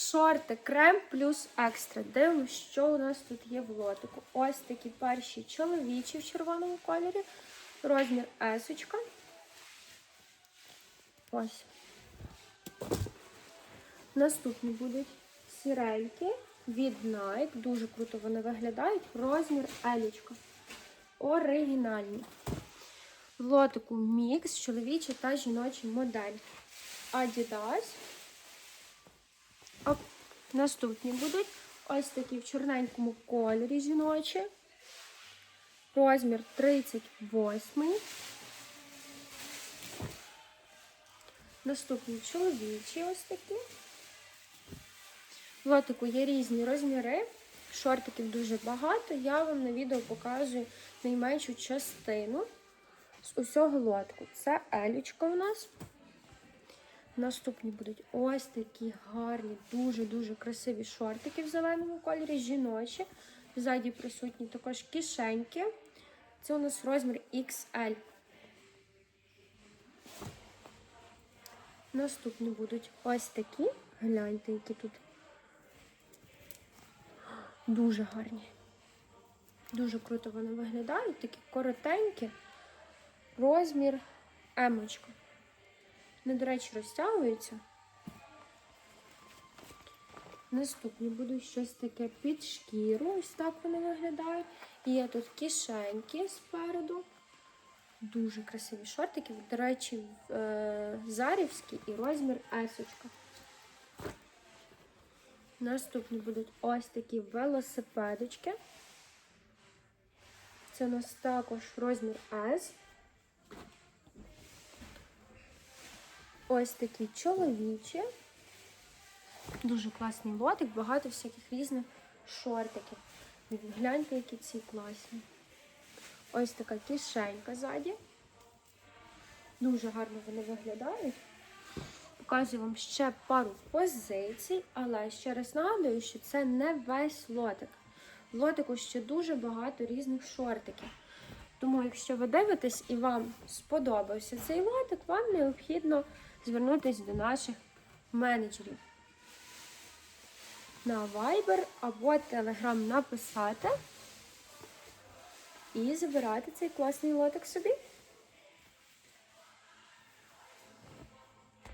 Шорти крем плюс екстра. Дивимося, що у нас тут є в лотику. Ось такі перші чоловічі в червоному кольорі. Розмір есочка. Ось. Наступні будуть сіренькі від Nike. Дуже круто вони виглядають. Розмір елічка. Оригінальні. В лотику мікс, чоловічі та жіночі модель. Adidas. Наступні будуть ось такі в чорненькому кольорі жіночі. Розмір 38. Наступні чоловічі ось такі. В лотику є різні розміри. Шортиків дуже багато. Я вам на відео показую найменшу частину з усього лотку. Це елічка у нас. Наступні будуть ось такі гарні, дуже-дуже красиві шортики в зеленому кольорі, жіночі. Ззаді присутні також кишеньки. Це у нас розмір XL. Наступні будуть ось такі. Гляньте, які тут дуже гарні. Дуже круто вони виглядають, такі коротенькі. Розмір емочка. Вони, до речі, розтягуються. Наступні будуть щось таке під шкіру. Ось так вони виглядають. І є тут кишеньки спереду. Дуже красиві шортики. До речі, е, зарівські і розмір есочка. Наступні будуть ось такі велосипедочки. Це у нас також розмір S. Ось такі чоловічі. Дуже класний лотик, багато всяких різних шортиків. Гляньте, які ці класні. Ось така кишенька ззаді. Дуже гарно вони виглядають. Показую вам ще пару позицій, але ще раз нагадую, що це не весь лотик. В лотику ще дуже багато різних шортиків. Тому, якщо ви дивитесь і вам сподобався цей лотик, вам необхідно звернутися до наших менеджерів на Viber або Telegram написати і забирати цей класний лотик собі.